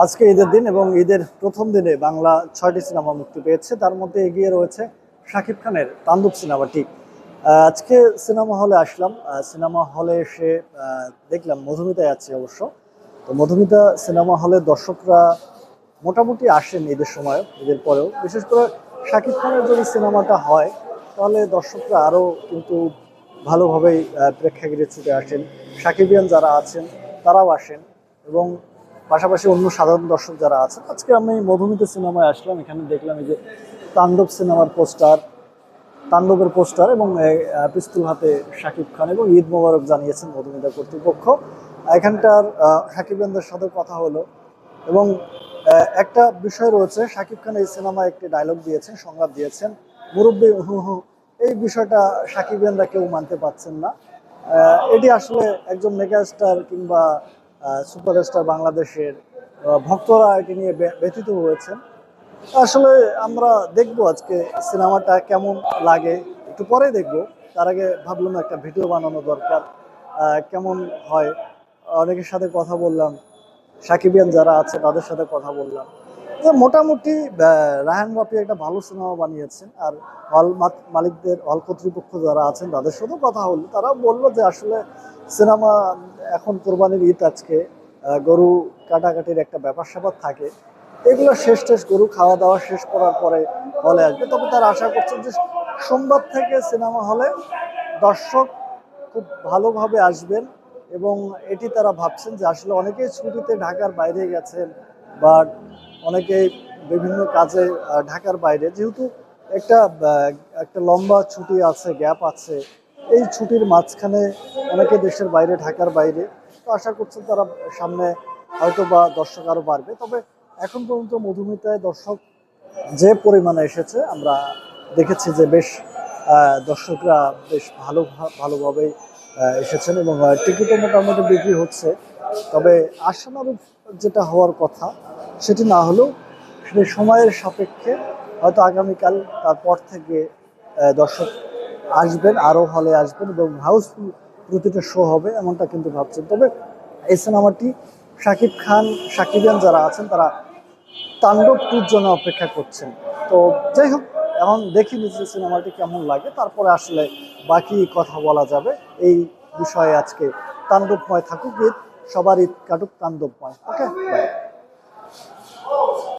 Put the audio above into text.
আজকে ঈদের দিন এবং ঈদের প্রথম দিনে বাংলা ছয়টি সিনেমা মুক্তি পেয়েছে। তার মধ্যে এগিয়ে রয়েছে শাকিব খানের তান্দুপ সিনেমাটি। আজকে সিনেমা হলে আসলাম। সিনেমা হলে এসে দেখলাম মধুমিতায় আছে অবশ্য। তো মধুমিতা সিনেমা হলে দর্শকরা মোটামুটি আসেন ঈদের সময়, ঈদের পরেও। বিশেষ করে শাকিব খানের যদি সিনেমাটা হয়, তাহলে দর্শকরা আরও কিন্তু ভালোভাবেই প্রেক্ষাগৃহে ছুটে আসেন। সাকিবিয়ান যারা আছেন, তারাও আসেন এবং পাশাপাশি অন্য সাধারণ দর্শক যারা আছেন আজকে আমি মধুমিতা সিনেমায় আসলাম। এখানে দেখলাম এই যে তাণ্ডব সিনেমার পোস্টার, তাণ্ডবের পোস্টার এবং পিস্তল হাতে শাকিব খান এবং ঈদ মোবারক জানিয়েছেন মধুমিতা কর্তৃপক্ষ। এখানটার সাকিবিয়ানদের সাথে কথা হলো এবং একটা বিষয় রয়েছে, শাকিব খান এই সিনেমায় একটি ডায়লগ দিয়েছেন সংলাপ দিয়েছেন। মুরব্বী হু হু, এই বিষয়টা সাকিবিয়ানরা কেউ মানতে পারছেন না। এটি আসলে একজন মেগাস্টার কিংবা সুপারস্টার বাংলাদেশের ভক্তরা এটি নিয়ে ব্যথিত হয়েছেন। আসলে আমরা দেখব আজকে সিনেমাটা কেমন লাগে, একটু পরে দেখব। তার আগে ভাবলাম একটা ভিডিও বানানো দরকার কেমন হয়? অনেকের সাথে কথা বললাম, সাকিবিয়ান যারা আছে তাদের সাথে কথা বললাম। মোটামুটি আহ, রায়হান বাপি একটা ভালো সিনেমা বানিয়েছেন আর হল মালিকদের হল কর্তৃপক্ষ যারা আছেন তাদের সাথেও কথা হলো। তারা বলল যে আসলে সিনেমা এখন কোরবানির ঈদ আজকে গরু কাটাকাটির একটা ব্যাপার স্যাপার থাকে। এগুলো শেষ টেষ গরু খাওয়া দাওয়া শেষ করার পরে হলে আসবে। তবে তারা আশা করছেন যে সোমবার থেকে সিনেমা হলে দর্শক খুব ভালোভাবে আসবেন এবং এটি তারা ভাবছেন যে আসলে অনেকেই ছুটিতে ঢাকার বাইরে গেছেন বা অনেকেই বিভিন্ন কাজে ঢাকার বাইরে, যেহেতু একটা একটা লম্বা ছুটি আছে, গ্যাপ আছে, এই ছুটির মাঝখানে অনেকে দেশের বাইরে, ঢাকার বাইরে, তো আশা করছেন তারা সামনে হয়তো বা দর্শক আরও বাড়বে। তবে এখন পর্যন্ত মধুমিতায় দর্শক যে পরিমাণে এসেছে, আমরা দেখেছি যে বেশ দর্শকরা বেশ ভালো ভালোভাবেই এসেছেন এবং টিকিটও মোটামুটি বিক্রি হচ্ছে। তবে আশানুরূপ যেটা হওয়ার কথা, সেটি না হলেও সেটি সময়ের সাপেক্ষে হয়তো আগামীকাল তারপর থেকে দর্শক আসবেন, আরও হলে আসবেন এবং হাউসফুল প্রতিটা শো হবে এমনটা কিন্তু ভাবছেন। তবে এই সিনেমাটি শাকিব খান সাকিবিয়ান যারা আছেন, তারা তাণ্ডব টুর জন্য অপেক্ষা করছেন। তো যাই হোক, এখন দেখি যে সিনেমাটি কেমন লাগে, তারপরে আসলে বাকি কথা বলা যাবে। এই বিষয়ে আজকে তাণ্ডবময় থাকুক। ঈদ সবার ঈদ কাটুক তাণ্ডবময় ওকে